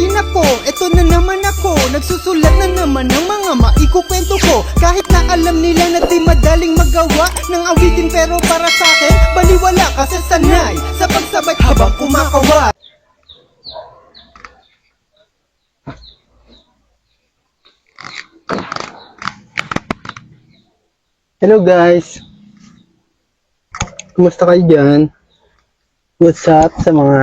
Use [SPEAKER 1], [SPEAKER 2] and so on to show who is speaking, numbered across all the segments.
[SPEAKER 1] Ay nako, eto na naman ako Nagsusulat na naman ng mga maikukwento ko Kahit na alam nila na di madaling magawa Ng awitin pero para sa akin Baliwala kasi sanay Sa pagsabay habang kumakawa
[SPEAKER 2] Hello guys! Kumusta kayo dyan? What's up sa mga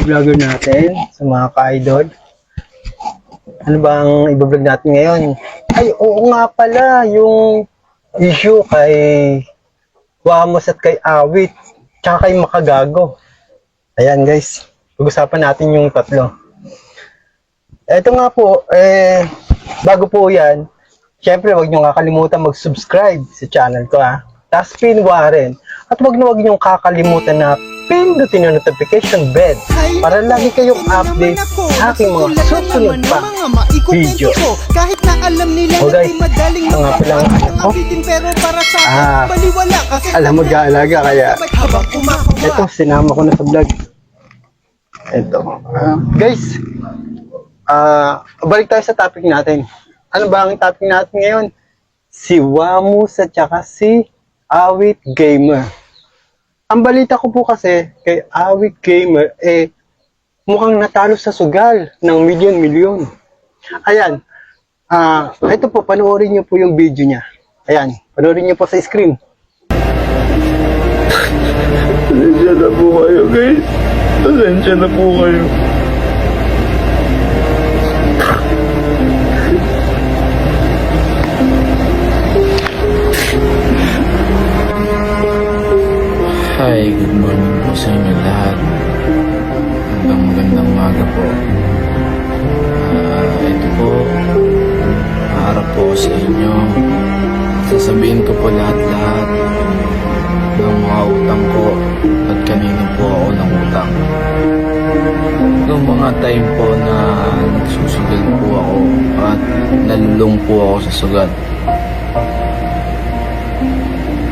[SPEAKER 2] vlogger natin, sa mga ka-idol? Ano bang ibablog natin ngayon? Ay, oo nga pala, yung issue kay Wamos at kay Awit, tsaka kay Makagago. Ayan guys, pag-usapan natin yung tatlo. Ito nga po, eh, bago po yan, Siyempre, huwag niyo kakalimutan mag-subscribe sa channel ko ha. Tapos pinwa rin. At huwag na huwag niyo kakalimutan na pindutin yung notification bell para lagi kayong update sa aking mga susunod pa
[SPEAKER 1] mga
[SPEAKER 2] video.
[SPEAKER 1] Kahit na alam nila
[SPEAKER 2] Oh,
[SPEAKER 1] na
[SPEAKER 2] guys,
[SPEAKER 1] madaling
[SPEAKER 2] ito nga pala ang
[SPEAKER 1] magawa
[SPEAKER 2] anak
[SPEAKER 1] Ng
[SPEAKER 2] ko.
[SPEAKER 1] sa
[SPEAKER 2] Ah,
[SPEAKER 1] Baliwala kasi
[SPEAKER 2] alam mo, gaalaga, kaya
[SPEAKER 1] Sa
[SPEAKER 2] ito, sinama ko na sa vlog. Ito. Ah, guys, ah, balik tayo sa topic natin. Ano ba ang topic natin ngayon? Si Wamus at saka si Awit Gamer. Ang balita ko po kasi kay Awit Gamer, eh, mukhang natalo sa sugal ng milyon-milyon. Ayan. Ah, ito po, panoorin niyo po yung video niya. Ayan, panoorin niyo po sa screen.
[SPEAKER 3] Pasensya na po kayo, guys. Pasensya na po kayo.
[SPEAKER 4] Hi, good morning po sa inyo lahat. Hanggang magandang umaga po. Ah, ito po, harap po sa inyo. Sasabihin ko po lahat-lahat ng mga utang ko at kanino po ako ng utang. Noong mga time po na nagsusugal po ako at nalulong po ako sa sugat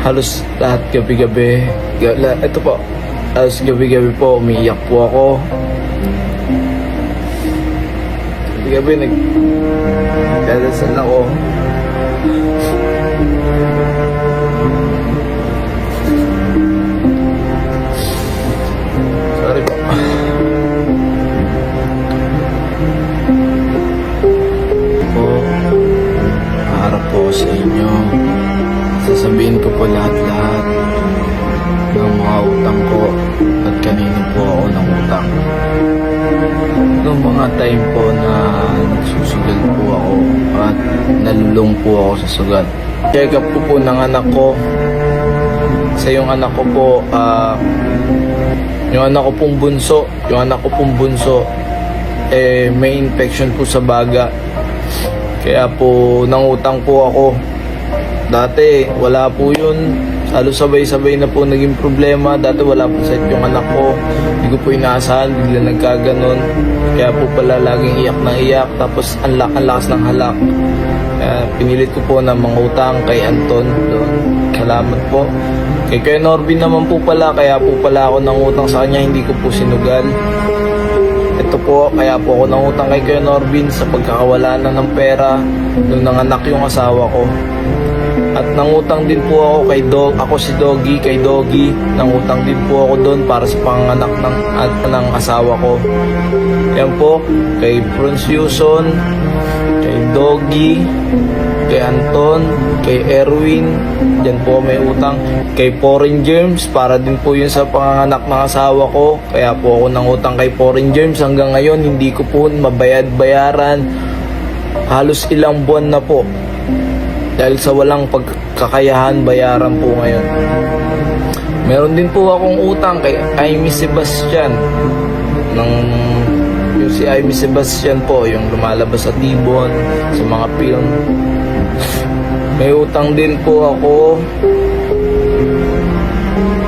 [SPEAKER 4] halos lahat gabi-gabi, ito po, halos gabi-gabi po, umiiyak po ako. Gabi-gabi nag, nagdadasal ako. Sorry po. po, harap po sa inyo. Sasabihin ko po lahat-lahat ng mga utang ko at kanino po ako ng utang. Noong mga time po na nagsusugal po ako at nalulong po ako sa sugat. Check up ko po ng anak ko. Sa yung anak ko po, ah, yung anak ko pong bunso, yung anak ko pong bunso, eh, may infection po sa baga. Kaya po, nangutang po ako Dati, wala po yun. Halos sabay-sabay na po naging problema. Dati wala po sa yung anak ko. Hindi ko po inaasahan, bigla nagkaganon. Kaya po pala laging iyak na iyak. Tapos ang lakas ng halak. Kaya pinilit ko po na mangutang kay Anton doon. Salamat po. Kay Kuya Norbin naman po pala, kaya po pala ako nangutang sa kanya, hindi ko po sinugal. Ito po, kaya po ako nangutang kay Kuya Norbin sa pagkakawala na ng pera nung nanganak yung asawa ko. Nangutang din po ako kay Dog, ako si Doggy, kay Doggy. Nangutang din po ako doon para sa panganak ng, at, ng asawa ko. Yan po, kay Prince Yuson, kay Doggy, kay Anton, kay Erwin, dyan po may utang. Kay Foreign Germs, para din po yun sa panganak ng asawa ko. Kaya po ako nangutang kay Foreign Germs. Hanggang ngayon, hindi ko po mabayad-bayaran. Halos ilang buwan na po dahil sa walang pagkakayahan bayaran po ngayon. Meron din po akong utang kay Amy Sebastian ng yung si Amy Sebastian po, yung lumalabas sa Tibon, sa mga film. May utang din po ako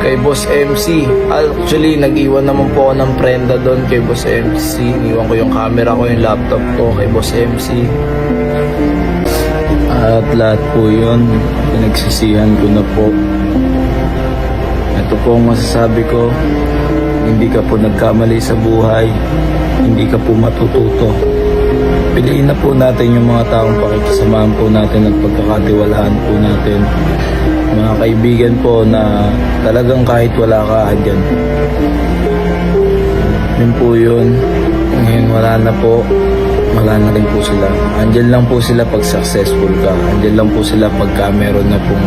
[SPEAKER 4] kay Boss MC. Actually, nag-iwan naman po ako ng prenda doon kay Boss MC. Iniwan ko yung camera ko, yung laptop ko kay Boss MC. At lahat po yun, pinagsisihan ko na po. Ito po ang masasabi ko, hindi ka po nagkamali sa buhay. hindi ka po matututo. Piliin na po natin yung mga taong pakikisamahan po natin at pagkakatiwalaan po natin. Mga kaibigan po na talagang kahit wala ka, andyan. Yun po yun. Ngayon wala na po. Wala na rin po sila. Andyan lang po sila pag successful ka. Andyan lang po sila pagka meron na pong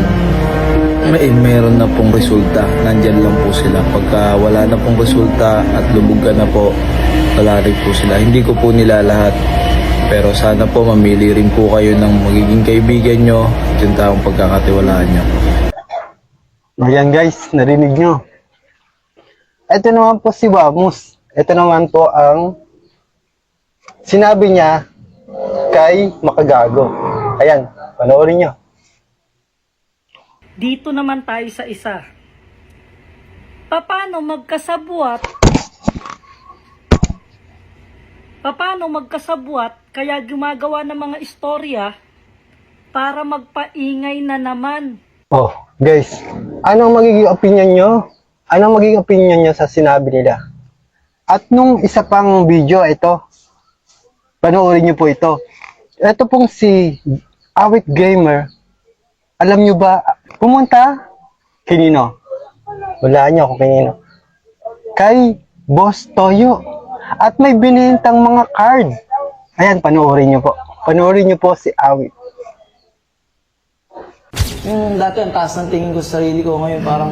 [SPEAKER 4] may meron na pong resulta. Nandyan lang po sila. Pagka wala na pong resulta at lubog ka na po, wala rin po sila. Hindi ko po nila lahat. Pero sana po mamili rin po kayo ng magiging kaibigan nyo at yung taong pagkakatiwalaan nyo.
[SPEAKER 2] Ayan guys, narinig nyo. Ito naman po si Wamus. Ito naman po ang sinabi niya kay Makagago. Ayan, panoorin nyo.
[SPEAKER 5] Dito naman tayo sa isa. Paano magkasabwat? Paano magkasabwat kaya gumagawa ng mga istorya para magpaingay na naman?
[SPEAKER 2] Oh, guys, anong magiging opinion nyo? Anong magiging opinion nyo sa sinabi nila? At nung isa pang video, ito, panoorin nyo po ito. Ito pong si Awit Gamer. Alam nyo ba, pumunta? Kinino? Wala nyo kung kinino. Kay Boss Toyo. At may binintang mga card. Ayan, panoorin nyo po. Panoorin nyo po si Awit.
[SPEAKER 6] Yung dati ang taas ng tingin ko sa sarili ko, ngayon parang,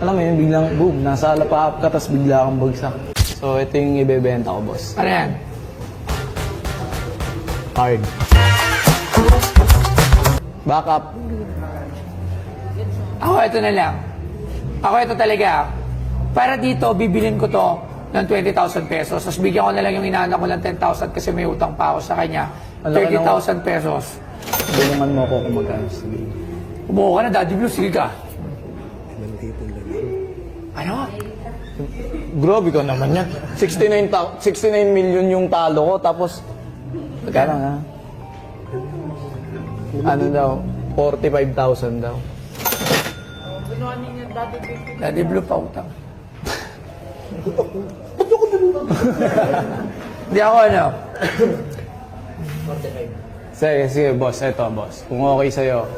[SPEAKER 6] alam mo yun, biglang boom, nasa alapaap ka, tapos bigla kang bagsak. So, ito yung ibebenta ko, boss.
[SPEAKER 7] Ano yan?
[SPEAKER 6] Card. Backup.
[SPEAKER 7] Ako ito na lang. Ako ito talaga. Para dito, bibilin ko to ng 20,000 pesos. Tapos bigyan ko na lang yung inaanak ko ng 10,000 kasi may utang pa ako sa kanya.
[SPEAKER 6] Ang laki ng-
[SPEAKER 7] 30,000 pesos.
[SPEAKER 6] Tulungan mo ako kung magkano. Sige.
[SPEAKER 7] Umuha ka na, Daddy Blue. Sige ka. Ano?
[SPEAKER 6] Grabe ka naman yan. 69, ta- 69 million yung talo ko, tapos, magkano nga? Ano daw? 45,000 daw.
[SPEAKER 7] Daddy Blue pa utang. Hindi ako ano.
[SPEAKER 6] Sige, sige, boss. Eto, boss. Kung okay sa'yo,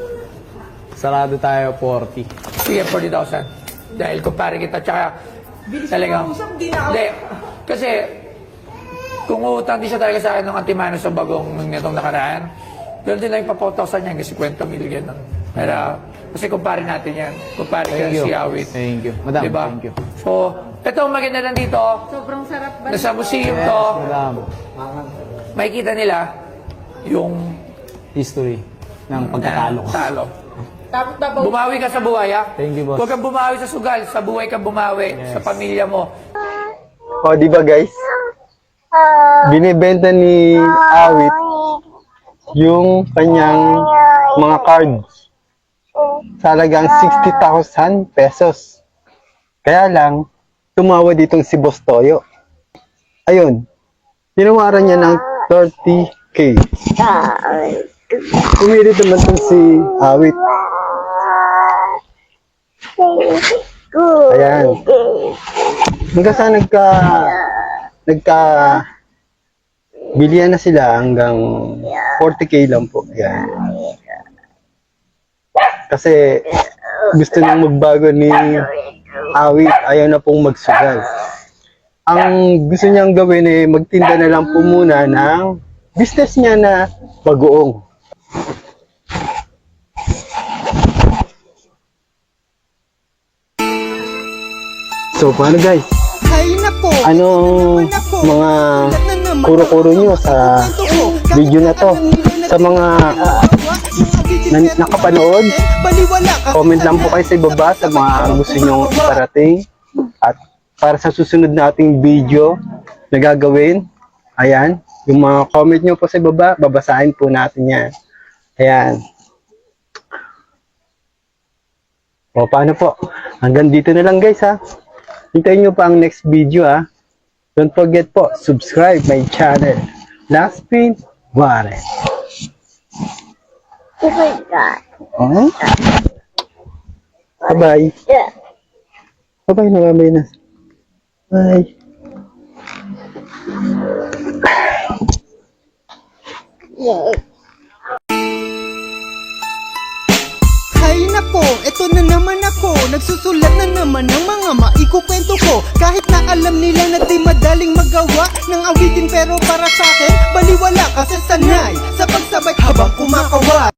[SPEAKER 6] sarado tayo 40.
[SPEAKER 7] Sige, 40,000. Dahil kumpare kita, tsaka talagang... Hindi, kasi kung utang din siya talaga sa akin ng antimano sa bagong nitong nakaraan, doon din lang 4,000 niya, kasi 50 mil ganun. Pero, kasi kumpare natin yan. Kumpare ka si Awit.
[SPEAKER 6] Thank you. Madam,
[SPEAKER 7] diba?
[SPEAKER 6] thank you.
[SPEAKER 7] So, ito ang maganda lang dito.
[SPEAKER 8] Sobrang sarap ba?
[SPEAKER 7] Nasa museum to,
[SPEAKER 6] Madam,
[SPEAKER 7] makikita nila yung
[SPEAKER 6] history ng pagkatalo ko.
[SPEAKER 7] talo.
[SPEAKER 8] Tapos
[SPEAKER 7] Bumawi ka sa buhay, ha?
[SPEAKER 6] Thank you, boss.
[SPEAKER 7] Huwag kang bumawi sa sugal. Sa buhay ka bumawi. Sa pamilya mo.
[SPEAKER 2] O, di ba guys? Binibenta ni Awit yung kanyang mga cards sa halagang 60,000 pesos. Kaya lang, tumawa ditong si Boss Toyo. Ayun, tinawaran niya ng 30k. Pumilit naman tong si Awit. Ayan. Hanggang sa nagka nagka bilihan na sila hanggang 40k lang po. Ayan. Kasi gusto nang magbago ni Awit, ayaw na pong magsugal. Ang gusto niyang gawin ay magtinda na lang po muna ng business niya na bagoong. So, paano guys?
[SPEAKER 1] Ay nako,
[SPEAKER 2] Anong mga kuro-kuro nyo sa video na to? Sa mga nan- nakapanood, comment lang po kayo sa ibaba sa mga gusto nyong iparating. At para sa susunod nating video na gagawin, ayan, yung mga comment nyo po sa ibaba, babasahin po natin yan. Ayan. O, paano po? Hanggang dito na lang guys ha. Hintayin nyo pa ang next video ha. Don't forget po, subscribe my channel. Last pin, Warren.
[SPEAKER 9] Oh my God.
[SPEAKER 2] Huh? Bye-bye.
[SPEAKER 9] Yeah.
[SPEAKER 2] Bye-bye na, bye. Bye.
[SPEAKER 1] Yeah. Nako, eto na naman ako. Nagsusulat na naman ng mga maikukwento ko. Kahit na alam nila na di madaling magawa Ng awitin pero para sa akin Baliwala kasi sanay Sa pagsabay habang kumakawat